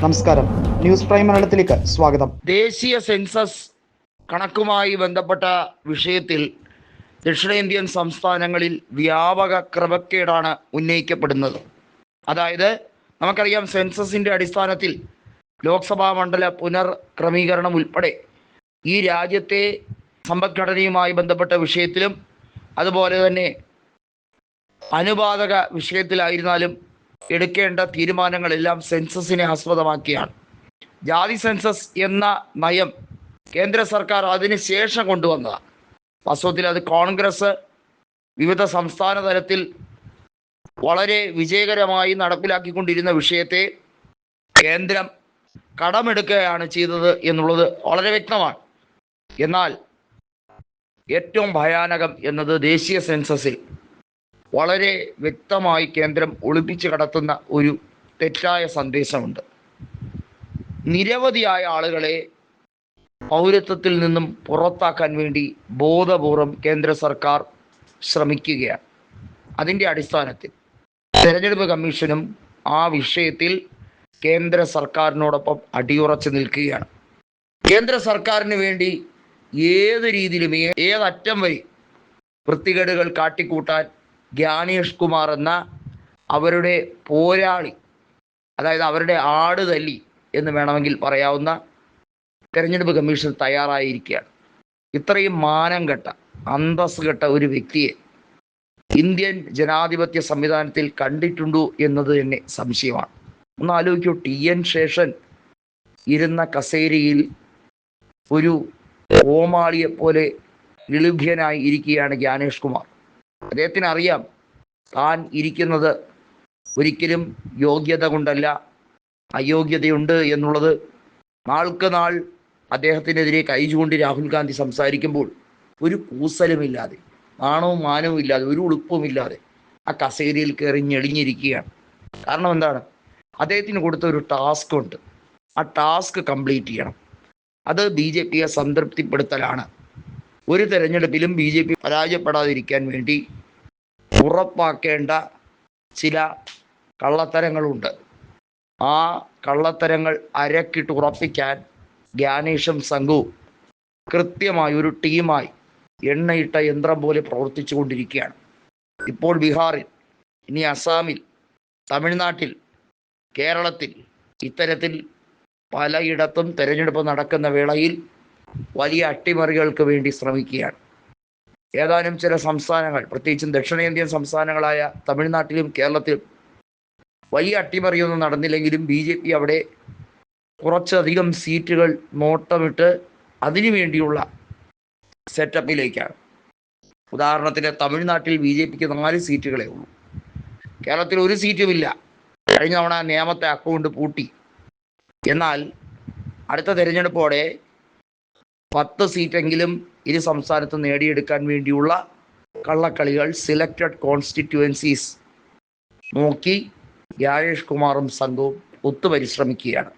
നമസ്കാരം. News prime മലയാളത്തിലേക്ക് സ്വാഗതം. ദേശീയ സെൻസസ് കണക്കുമായി ബന്ധപ്പെട്ട വിഷയത്തിൽ ദക്ഷിണേന്ത്യൻ സംസ്ഥാനങ്ങളിൽ വ്യാപക ക്രമക്കേടാണ് ഉന്നയിക്കപ്പെടുന്നത്. അതായത് നമുക്കറിയാം സെൻസസിന്റെ അടിസ്ഥാനത്തിൽ ലോക്സഭാ മണ്ഡല പുനർക്രമീകരണം ഉൾപ്പെടെ ഈ രാജ്യത്തെ സമ്പദ്ഘടനയുമായി ബന്ധപ്പെട്ട വിഷയത്തിലും അതുപോലെ തന്നെ അനുപാതക വിഷയത്തിലായിരുന്നാലും എടുക്കേണ്ട തീരുമാനങ്ങളെല്ലാം സെൻസസിനെ ആസ്പദമാക്കിയാണ്. ജാതി സെൻസസ് എന്ന നയം കേന്ദ്ര സർക്കാർ അതിന് ശേഷം കൊണ്ടുവന്നതാണ് വാസ്തവത്തിൽ അത് കോൺഗ്രസ് വിവിധ സംസ്ഥാന തലത്തിൽ വളരെ വിജയകരമായി നടപ്പിലാക്കിക്കൊണ്ടിരുന്ന വിഷയത്തെ കേന്ദ്രം കടമെടുക്കുകയാണ് ചെയ്തത് എന്നുള്ളത് വളരെ വ്യക്തമാണ്. എന്നാൽ ഏറ്റവും ഭയാനകം എന്നത് ദേശീയ സെൻസസിൽ. വളരെ വ്യക്തമായി കേന്ദ്രം ഒളിപ്പിച്ച് കടത്തുന്ന ഒരു തെറ്റായ സന്ദേശമുണ്ട്. നിരവധിയായ ആളുകളെ പൗരത്വത്തിൽ നിന്നും പുറത്താക്കാൻ വേണ്ടി ബോധപൂർവം കേന്ദ്ര സർക്കാർ ശ്രമിക്കുകയാണ്. അതിന്റെ അടിസ്ഥാനത്തിൽ തെരഞ്ഞെടുപ്പ് കമ്മീഷനും ആ വിഷയത്തിൽ കേന്ദ്ര സർക്കാരിനോടൊപ്പം അടിയുറച്ച് നിൽക്കുകയാണ്. കേന്ദ്ര സർക്കാരിന് വേണ്ടി ഏത് രീതിയിലും ഏതറ്റം വരെ വൃത്തികേടുകൾ കാട്ടിക്കൂട്ടാൻ ജ്ഞാനേഷ് കുമാർ എന്ന അവരുടെ പോരാളി അതായത് അവരുടെ ആട് തല്ലി എന്ന് വേണമെങ്കിൽ പറയാവുന്ന തെരഞ്ഞെടുപ്പ് കമ്മീഷൻ തയ്യാറായിരിക്കുകയാണ്. ഇത്രയും മാനം കെട്ട അന്തസ് കെട്ട ഒരു വ്യക്തിയെ ഇന്ത്യൻ ജനാധിപത്യ സംവിധാനത്തിൽ കണ്ടിട്ടുണ്ടോ എന്നത് തന്നെ സംശയമാണ്. ഒന്ന് ആലോചിക്കൂ ടി എൻ ശേഷൻ ഇരുന്ന കസേരയിൽ ഒരു ഓമാളിയെ പോലെ നിലുഭ്യനായി ഇരിക്കുകയാണ് ജ്ഞാനേഷ് കുമാർ അദ്ദേഹത്തിന് അറിയാം താൻ ഇരിക്കുന്നത് ഒരിക്കലും യോഗ്യത കൊണ്ടല്ല അയോഗ്യതയുണ്ട് എന്നുള്ളത്. നാൾക്ക് നാൾ അദ്ദേഹത്തിനെതിരെ കൈ ചൂണ്ടി രാഹുൽ ഗാന്ധി സംസാരിക്കുമ്പോൾ ഒരു കൂസലുമില്ലാതെ നാണവും മാനവും ഇല്ലാതെ ഒരു ഉളുപ്പുമില്ലാതെ ആ കസേരയിൽ കയറി ഞെളിഞ്ഞിരിക്കുകയാണ്. കാരണം എന്താണ്? അദ്ദേഹത്തിന് കൊടുത്ത ഒരു ടാസ്ക് ഉണ്ട്. ആ ടാസ്ക് കംപ്ലീറ്റ് ചെയ്യണം. അത് ബി ജെ പിയെ സംതൃപ്തിപ്പെടുത്തലാണ്. ഒരു തെരഞ്ഞെടുപ്പിലും ബി ജെ പി പരാജയപ്പെടാതിരിക്കാൻ വേണ്ടി ഉറപ്പാക്കേണ്ട ചില കള്ളത്തരങ്ങളുണ്ട്. ആ കള്ളത്തരങ്ങൾ അരക്കിട്ട് ഉറപ്പിക്കാൻ ജ്ഞാനേഷും സംഘവും കൃത്യമായി ഒരു ടീമായി എണ്ണയിട്ട യന്ത്രം പോലെ പ്രവർത്തിച്ചു കൊണ്ടിരിക്കുകയാണ് ഇപ്പോൾ ബീഹാറിൽ ഇനി അസാമിൽ തമിഴ്നാട്ടിൽ കേരളത്തിൽ ഇത്തരത്തിൽ പലയിടത്തും തെരഞ്ഞെടുപ്പ് നടക്കുന്ന വേളയിൽ വലിയ അട്ടിമറികൾക്ക് വേണ്ടി ശ്രമിക്കുകയാണ്. ഏതാനും ചില സംസ്ഥാനങ്ങൾ പ്രത്യേകിച്ചും ദക്ഷിണേന്ത്യൻ സംസ്ഥാനങ്ങളായ തമിഴ്നാട്ടിലും കേരളത്തിലും വലിയ അട്ടിമറിയൊന്നും നടന്നില്ലെങ്കിലും ബി ജെ പി അവിടെ കുറച്ചധികം സീറ്റുകൾ നോട്ടമിട്ട് അതിനു വേണ്ടിയുള്ള സെറ്റപ്പിലേക്കാണ്. ഉദാഹരണത്തിന് തമിഴ്നാട്ടിൽ ബി ജെ പിക്ക് നാല് സീറ്റുകളേ ഉള്ളൂ. കേരളത്തിൽ ഒരു സീറ്റുമില്ല. കഴിഞ്ഞ തവണ നിയമത്തെ അക്കൗണ്ട് പൂട്ടി. എന്നാൽ അടുത്ത തെരഞ്ഞെടുപ്പോടെ പത്ത് സീറ്റെങ്കിലും ഇരു സംസ്ഥാനത്തും നേടിയെടുക്കാൻ വേണ്ടിയുള്ള കള്ളക്കളികൾ സിലക്റ്റഡ് കോൺസ്റ്റിറ്റ്യുവൻസീസ് നോക്കി. രാജേഷ് കുമാറും സംഘവും ഒത്തുപരിശ്രമിക്കുകയാണ്.